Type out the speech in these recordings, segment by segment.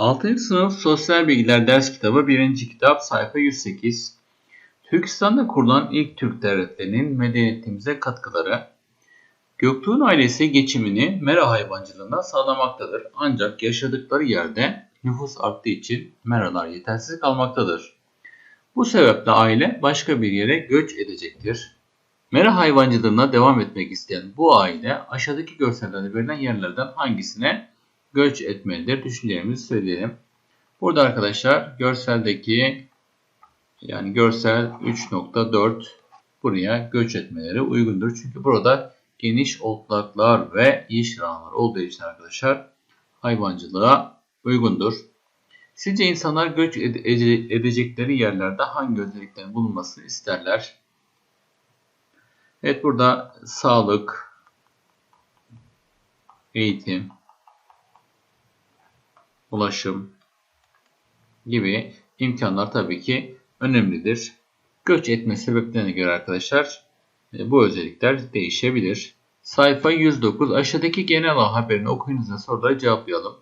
6. sınıf Sosyal Bilgiler ders kitabı 1. kitap sayfa 108. Türkistan'da kurulan ilk Türk devletlerinin medeniyetimize katkıları. Göktuğ'un ailesi geçimini mera hayvancılığına sağlamaktadır. Ancak yaşadıkları yerde nüfus arttığı için meralar yetersiz kalmaktadır. Bu sebeple aile başka bir yere göç edecektir. Mera hayvancılığına devam etmek isteyen bu aile aşağıdaki görsellerde verilen yerlerden hangisine göç etmelidir? Düşüncelerimizi söyleyelim. Burada arkadaşlar görseldeki yani görsel 3.4 buraya göç etmeleri uygundur. Çünkü burada geniş otlaklar ve yeşil alanlar olduğu için arkadaşlar hayvancılığa uygundur. Sizce insanlar göç ede- edecekleri yerlerde hangi özelliklerin bulunmasını isterler? Evet burada sağlık, eğitim, ulaşım gibi imkanlar tabii ki önemlidir. Göç etme sebeplerine göre arkadaşlar e, bu özellikler değişebilir. Sayfa 109 aşağıdaki genel haberini okuyunuz ve soruları cevaplayalım.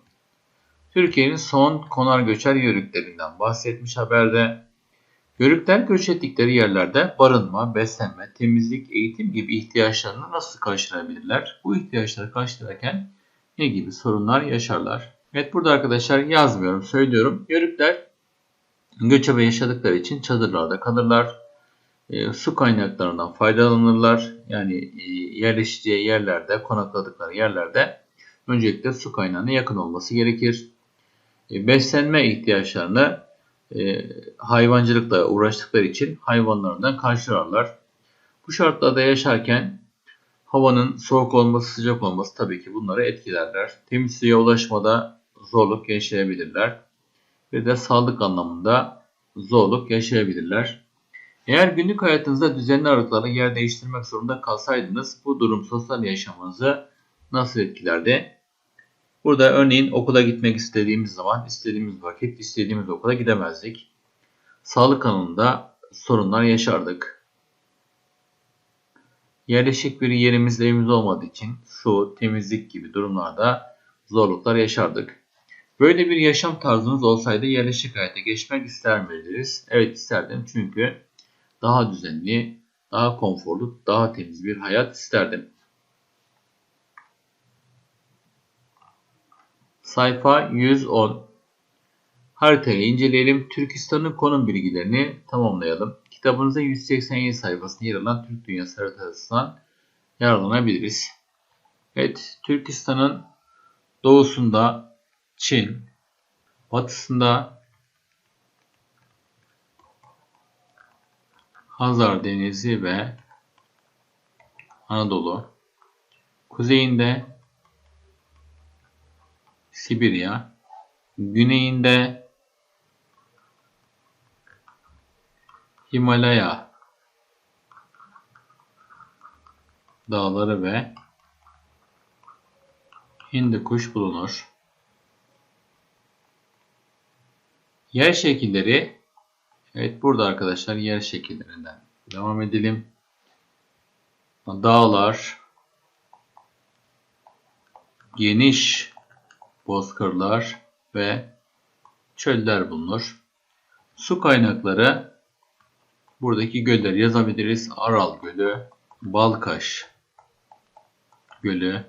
Türkiye'nin son konar göçer yörüklerinden bahsetmiş haberde. Yörükler göç ettikleri yerlerde barınma, beslenme, temizlik, eğitim gibi ihtiyaçlarını nasıl karşılayabilirler? Bu ihtiyaçları karşılarken ne gibi sorunlar yaşarlar? Evet burada arkadaşlar yazmıyorum, söylüyorum. Yörükler göçebe yaşadıkları için çadırlarda kalırlar. E, su kaynaklarından faydalanırlar. Yani e, yerleşeceği yerlerde, konakladıkları yerlerde öncelikle su kaynağına yakın olması gerekir. E, beslenme ihtiyaçlarını e, hayvancılıkla uğraştıkları için hayvanlarından karşılarlar. Bu şartlarda yaşarken havanın soğuk olması, sıcak olması tabii ki bunları etkilerler. Temiz suya ulaşmada zorluk yaşayabilirler. Bir de sağlık anlamında zorluk yaşayabilirler. Eğer günlük hayatınızda düzenli aralıklarla yer değiştirmek zorunda kalsaydınız bu durum sosyal yaşamınızı nasıl etkilerdi? Burada örneğin okula gitmek istediğimiz zaman istediğimiz vakit istediğimiz okula gidemezdik. Sağlık alanında sorunlar yaşardık. Yerleşik bir yerimizde evimiz olmadığı için su, temizlik gibi durumlarda zorluklar yaşardık. Böyle bir yaşam tarzınız olsaydı yerleşik hayata geçmek ister miydiniz? Evet isterdim çünkü daha düzenli, daha konforlu, daha temiz bir hayat isterdim. Sayfa 110 Haritayı inceleyelim. Türkistan'ın konum bilgilerini tamamlayalım. Kitabınızda 187 sayfasında yer alan Türk Dünyası haritasından yararlanabiliriz. Evet, Türkistan'ın doğusunda Çin, batısında Hazar Denizi ve Anadolu, kuzeyinde Sibirya, güneyinde Himalaya dağları ve Hindikuş bulunur. Yer şekilleri Evet burada arkadaşlar yer şekillerinden devam edelim. Dağlar, geniş bozkırlar ve çöller bulunur. Su kaynakları buradaki gölleri yazabiliriz. Aral Gölü, Balkaş Gölü,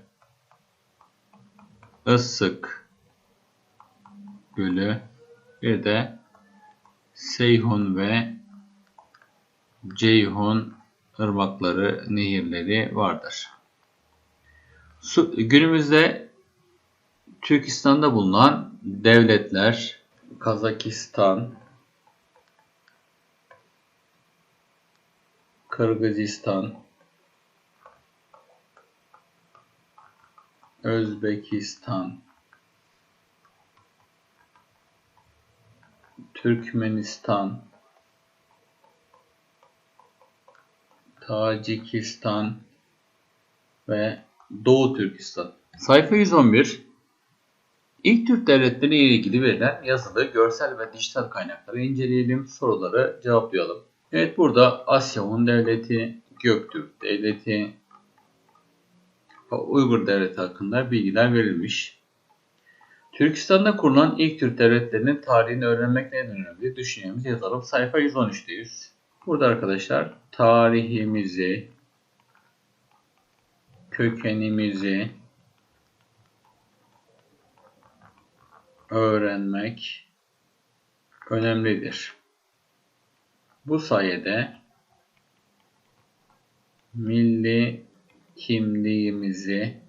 Issık Gölü, bir de Seyhun ve Ceyhun ırmakları, nehirleri vardır. Su, günümüzde Türkistan'da bulunan devletler Kazakistan, Kırgızistan, Özbekistan, Türkmenistan, Tacikistan ve Doğu Türkistan. Sayfa 111 İlk Türk devletleri ile ilgili verilen yazılı, görsel ve dijital kaynakları inceleyelim, soruları cevaplayalım. Evet burada Asya Hun Devleti, Göktürk Devleti, Uygur Devleti hakkında bilgiler verilmiş. Türkistan'da kurulan ilk Türk devletlerinin tarihini öğrenmek neden önemli? Düşüncemizi yazalım. Sayfa 113'teyiz. Burada arkadaşlar tarihimizi, kökenimizi öğrenmek önemlidir. Bu sayede milli kimliğimizi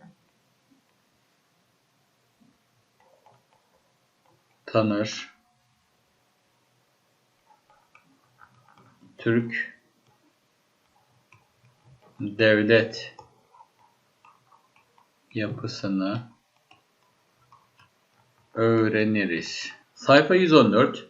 tanır, Türk devlet yapısını öğreniriz. Sayfa 114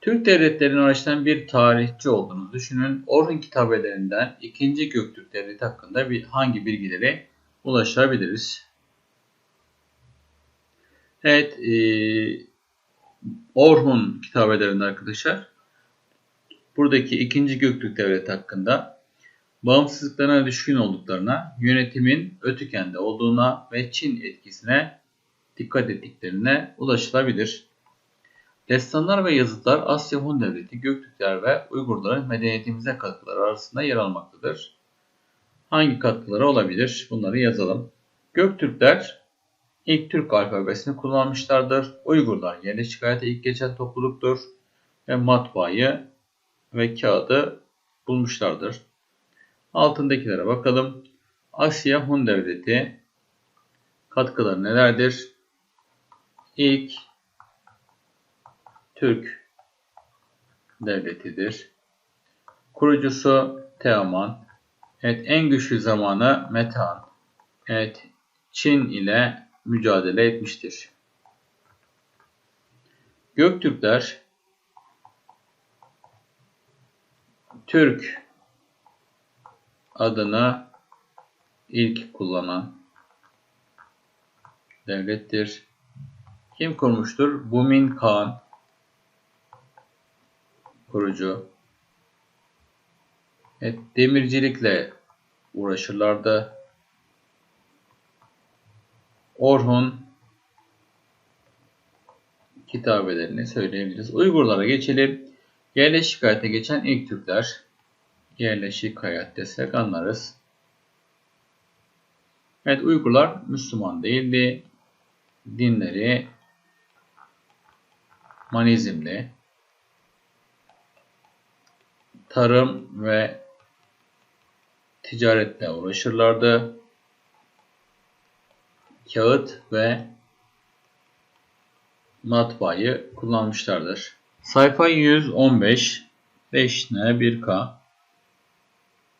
Türk devletlerini araştıran bir tarihçi olduğunu düşünün. Orhun kitabelerinden 2. Göktürk Devleti hakkında bir, hangi bilgilere ulaşabiliriz? Evet, e, Orhun kitabelerinde arkadaşlar buradaki 2. Göktürk Devleti hakkında bağımsızlıklarına düşkün olduklarına, yönetimin Ötüken'de olduğuna ve Çin etkisine dikkat ettiklerine ulaşılabilir. Destanlar ve yazıtlar Asya Hun Devleti, Göktürkler ve Uygurların medeniyetimize katkıları arasında yer almaktadır. Hangi katkıları olabilir? Bunları yazalım. Göktürkler ilk Türk alfabesini kullanmışlardır. Uygurlar yerleşik hayata ilk geçen topluluktur ve matbaayı ve kağıdı bulmuşlardır. Altındakilere bakalım. Asya Hun Devleti katkıları nelerdir? İlk Türk devletidir. Kurucusu Teoman. Evet en güçlü zamanı Metehan. Evet Çin ile mücadele etmiştir. Göktürkler Türk adını ilk kullanan devlettir. Kim kurmuştur? Bumin Kağan kurucu. Evet, demircilikle uğraşırlardı. Orhun kitabelerini söyleyebiliriz. Uygurlara geçelim. Yerleşik hayata geçen ilk Türkler. Yerleşik hayat desek anlarız. Evet Uygurlar Müslüman değildi. Dinleri Manizmli. Tarım ve ticaretle uğraşırlardı. Kağıt ve matbaayı kullanmışlardır. Sayfa 115 5N 1K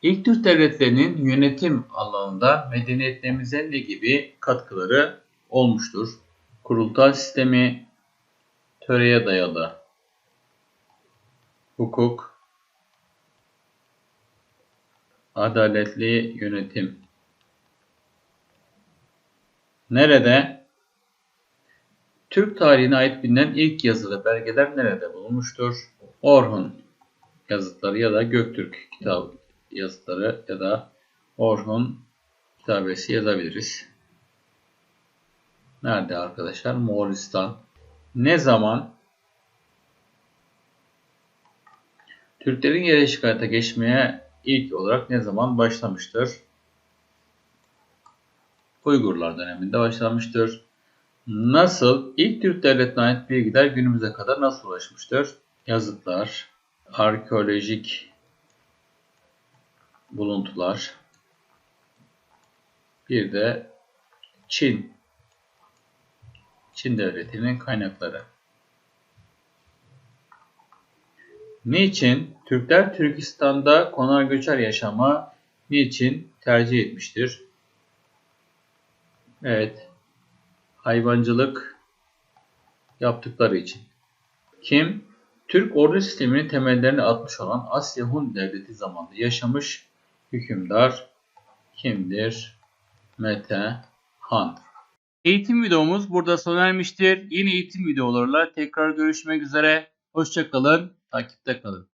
İlk Türk devletlerinin yönetim alanında medeniyetlerimize ne gibi katkıları olmuştur? Kurultay sistemi, töreye dayalı hukuk, adaletli yönetim. Nerede? Türk tarihine ait bilinen ilk yazılı belgeler nerede bulunmuştur? Orhun yazıtları ya da Göktürk kitabı yazıtları ya da Orhun kitabesi yazabiliriz. Nerede arkadaşlar? Moğolistan. Ne zaman Türklerin yerleşik hayata geçmeye ilk olarak ne zaman başlamıştır? Uygurlar döneminde başlamıştır. Nasıl? İlk Türk devletine ait bilgiler günümüze kadar nasıl ulaşmıştır? Yazıtlar, arkeolojik buluntular, bir de Çin, Çin devletinin kaynakları. Niçin Türkler Türkistan'da konar göçer yaşama niçin tercih etmiştir? Evet, hayvancılık yaptıkları için. Kim? Türk ordu sisteminin temellerini atmış olan Asya Hun Devleti zamanında yaşamış hükümdar kimdir? Mete Han. Eğitim videomuz burada sona ermiştir. Yeni eğitim videolarıyla tekrar görüşmek üzere. Hoşçakalın, takipte kalın.